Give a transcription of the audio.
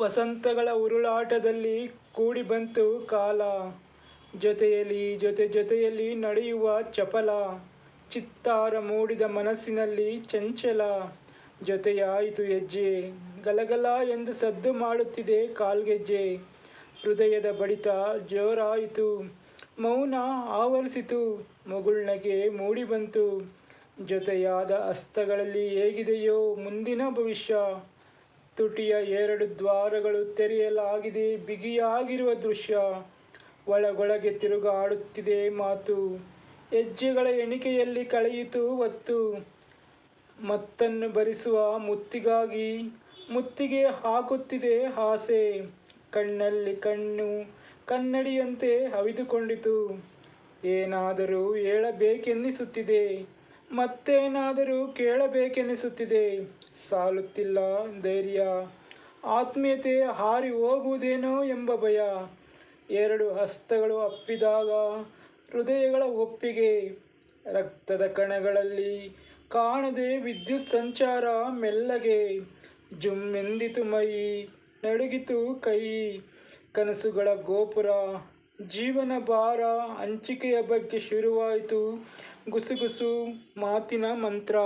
ವಸಂತಗಳ ಉರುಳಾಟದಲ್ಲಿ ಕೂಡಿ ಬಂತು ಕಾಲ. ಜೊತೆಯಲ್ಲಿ, ಜೊತೆ, ಜೊತೆಯಲ್ಲಿ ನಡೆಯುವ ಚಪಲ. ಚಿತ್ತಾರ ಮೂಡಿದ ಮನಸ್ಸಿನಲ್ಲಿ ಚಂಚಲ. ಜೊತೆಯಾಯಿತು ಹೆಜ್ಜೆ. ಗಲಗಲ ಎಂದು ಸದ್ದು ಮಾಡುತ್ತಿದೆ ಕಾಲ್ಗೆಜ್ಜೆ. ಹೃದಯದ ಬಡಿತ ಜೋರಾಯಿತು. ಮೌನ ಆವರಿಸಿತು. ಮಗುಳ್ನಗೆ ಮೂಡಿಬಂತು ಜೊತೆಯಾದ ಅಸ್ತಗಳಲ್ಲಿ ಹೇಗಿದೆಯೋ ಮುಂದಿನ ಭವಿಷ್ಯ. ತುಟಿಯ ಎರಡು ದ್ವಾರಗಳು ತೆರೆಯಲಾಗಿದೆ, ಬಿಗಿಯಾಗಿರುವ ದೃಶ್ಯ. ಒಳಗೊಳಗೆ ತಿರುಗಾಡುತ್ತಿದೆ ಮಾತು. ಹೆಜ್ಜೆಗಳ ಎಣಿಕೆಯಲ್ಲಿ ಕಳೆಯಿತು ಹೊತ್ತು ಮತ್ತನ್ನು ಭರಿಸುವ ಮುತ್ತಿಗಾಗಿ ಮುತ್ತಿಗೆ ಹಾಕುತ್ತಿದೆ ಆಸೆ. ಕಣ್ಣಲ್ಲಿ ಕಣ್ಣು, ಕನ್ನಡಿಯಂತೆ ಹವಿದುಕೊಂಡಿತು ಏನಾದರೂ ಹೇಳಬೇಕೆನ್ನಿಸುತ್ತಿದೆ. ಮತ್ತೇನಾದರೂ ಕೇಳಬೇಕೆನಿಸುತ್ತಿದೆ? ಸಾಲುತ್ತಿಲ್ಲ ಧೈರ್ಯ. ಆತ್ಮೀಯತೆ ಹಾರಿ ಹೋಗುವುದೇನೋ ಎಂಬ ಭಯ. ಎರಡು ಹಸ್ತಗಳು ಅಪ್ಪಿದಾಗ ಹೃದಯಗಳ ಒಪ್ಪಿಗೆ. ರಕ್ತದ ಕಣಗಳಲ್ಲಿ ಕಾಣದೆ ವಿದ್ಯುತ್ ಸಂಚಾರ ಮೆಲ್ಲಗೆ. ಜುಮ್ಮೆಂದಿತು ಮೈ, ನಡುಗಿತು ಕೈ. ಕನಸುಗಳ ಗೋಪುರ, ಜೀವನ ಭಾರ ಹಂಚಿಕೆಯ ಬಗ್ಗೆ ಶುರುವಾಯಿತು. ಗುಸುಗುಸು ಮಾತಿನ ಮಂತ್ರ.